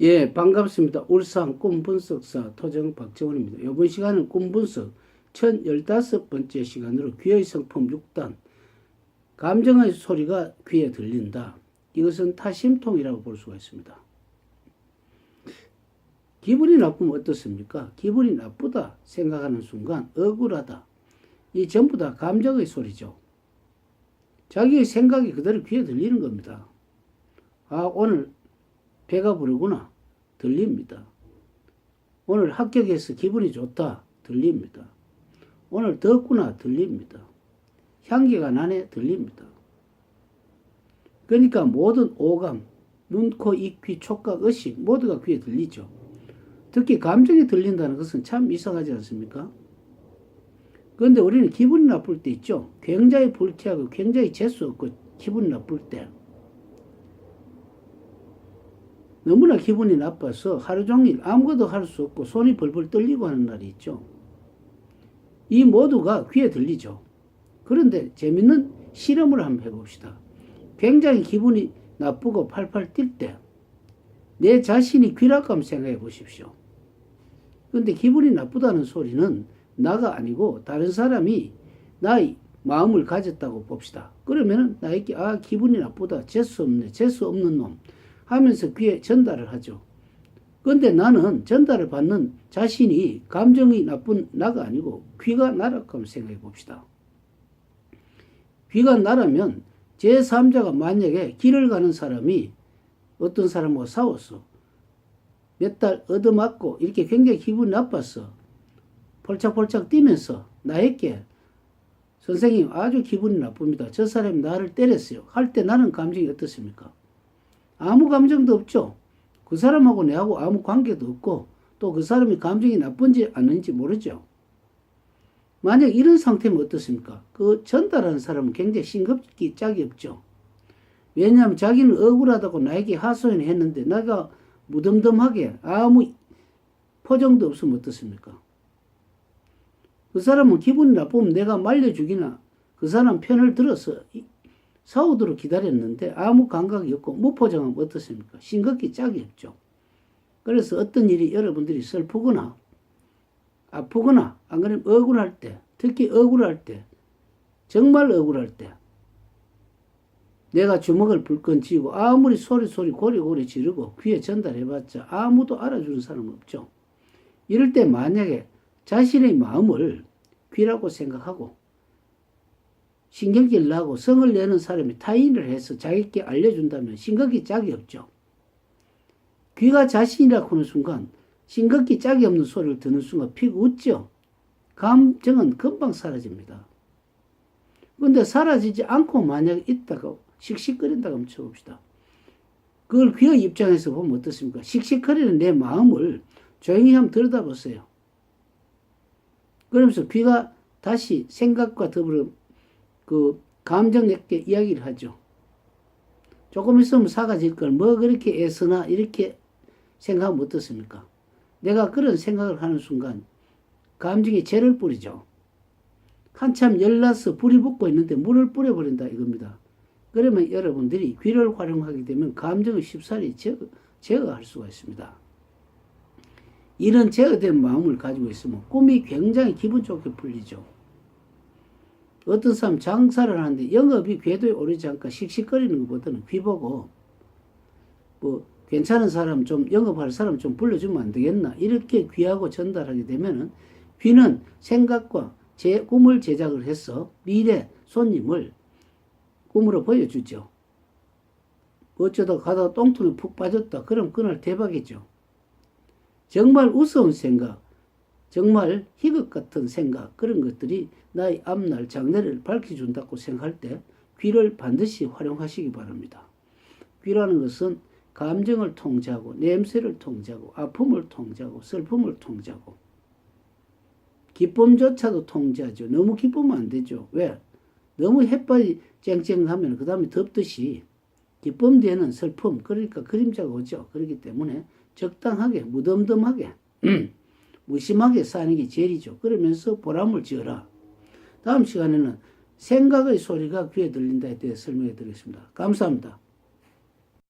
예, 반갑습니다. 울산 꿈분석사 토정 박정원입니다. 이번 시간은 꿈분석 1015번째 시간으로 귀의 성품 6단 감정의 소리가 귀에 들린다. 이것은 타심통이라고 볼 수가 있습니다. 기분이 나쁘면 어떻습니까? 기분이 나쁘다 생각하는 순간 억울하다. 이 전부 다 감정의 소리죠. 자기의 생각이 그대로 귀에 들리는 겁니다. 아, 오늘 배가 부르구나. 들립니다. 오늘 합격해서 기분이 좋다. 들립니다. 오늘 덥구나. 들립니다. 향기가 나네. 들립니다. 그러니까 모든 오감, 눈, 코, 입, 귀, 촉각, 의식 모두가 귀에 들리죠. 특히 감정이 들린다는 것은 참 이상하지 않습니까? 그런데 우리는 기분이 나쁠 때 있죠. 굉장히 불쾌하고 굉장히 재수 없고 기분이 나쁠 때. 너무나 기분이 나빠서 하루 종일 아무것도 할 수 없고 손이 벌벌 떨리고 하는 날이 있죠. 이 모두가 귀에 들리죠. 그런데 재밌는 실험을 한번 해봅시다. 굉장히 기분이 나쁘고 팔팔 뛸 때 내 자신이 한번 생각해 보십시오. 그런데 기분이 나쁘다는 소리는 나가 아니고 다른 사람이 나의 마음을 가졌다고 봅시다. 그러면 나에게 아 기분이 나쁘다. 재수 없네. 재수 없는 놈. 하면서 귀에 전달을 하죠. 그런데 나는 전달을 받는 자신이 감정이 나쁜 나가 아니고 귀가 나라고 생각해 봅시다. 귀가 나라면 제3자가 만약에 길을 가는 사람이 어떤 사람하고 싸웠어. 몇 달 얻어맞고 이렇게 굉장히 기분이 나빴어. 폴짝폴짝 뛰면서 나에게 선생님 아주 기분이 나쁩니다. 저 사람이 나를 때렸어요. 할 때 나는 감정이 어떻습니까? 아무 감정도 없죠. 그 사람하고 내하고 아무 관계도 없고 또 그 사람이 감정이 나쁜지 아닌지 모르죠. 만약 이런 상태면 어떻습니까? 그 전달하는 사람은 굉장히 싱겁기 짝이 없죠. 왜냐하면 자기는 억울하다고 나에게 하소연을 했는데 내가 무덤덤하게 아무 포정도 없으면 어떻습니까? 그 사람은 기분이 나쁘면 내가 말려주기나 그 사람 편을 들어서 싸우도록 기다렸는데 아무 감각이 없고 무포장하면 어떻습니까? 싱겁기 짝이 없죠. 그래서 어떤 일이 여러분들이 슬프거나 아프거나 안 그러면 억울할 때 특히 억울할 때 정말 억울할 때 내가 주먹을 불끈 쥐고 아무리 소리 소리 고리고리 지르고 귀에 전달해봤자 아무도 알아주는 사람 없죠. 이럴 때 만약에 자신의 마음을 귀라고 생각하고 신경질 나고 성을 내는 사람이 타인을 해서 자기께 알려준다면 신경이 짝이 없죠. 귀가 자신이라고 하는 순간 신경기 짝이 없는 소리를 듣는 순간 피고 웃죠. 감정은 금방 사라집니다. 그런데 사라지지 않고 만약 있다가 씩씩거린다고 한번 쳐봅시다. 그걸 귀의 입장에서 보면 어떻습니까? 씩씩거리는 내 마음을 조용히 한번 들여다보세요. 그러면서 귀가 다시 생각과 더불어 그 감정 있게 이야기를 하죠. 조금 있으면 사가질 걸 뭐 그렇게 애쓰나 이렇게 생각하면 어떻습니까? 내가 그런 생각을 하는 순간 감정에 죄를 뿌리죠. 한참 열나서 불이 붙고 있는데 물을 뿌려버린다 이겁니다. 그러면 여러분들이 귀를 활용하게 되면 감정을 쉽사리 제거, 제거할 수가 있습니다. 이런 제거된 마음을 가지고 있으면 꿈이 굉장히 기분 좋게 풀리죠. 어떤 사람 장사를 하는데 영업이 궤도에 오르지 않고 씩씩거리는 것보다는 귀 보고 뭐 괜찮은 사람 좀 영업할 사람 좀 불러주면 안 되겠나 이렇게 귀하고 전달하게 되면은 귀는 생각과 제 꿈을 제작을 해서 미래 손님을 꿈으로 보여주죠. 어쩌다 가다 똥통에 푹 빠졌다. 그럼 그날 대박이죠. 정말 우스운 생각, 정말 희극 같은 생각, 그런 것들이 나의 앞날 장래를 밝혀준다고 생각할 때 귀를 반드시 활용하시기 바랍니다. 귀라는 것은 감정을 통제하고 냄새를 통제하고 아픔을 통제하고 슬픔을 통제하고 기쁨조차도 통제하죠. 너무 기쁘면 안 되죠. 왜? 너무 햇발이 쨍쨍하면 그 다음에 덥듯이 기쁨 뒤에는 슬픔 그러니까 그림자가 오죠. 그렇기 때문에 적당하게 무덤덤하게 무심하게 사는 게 제일이죠. 그러면서 보람을 지어라. 다음 시간에는 생각의 소리가 귀에 들린다에 대해 설명해 드리겠습니다. 감사합니다.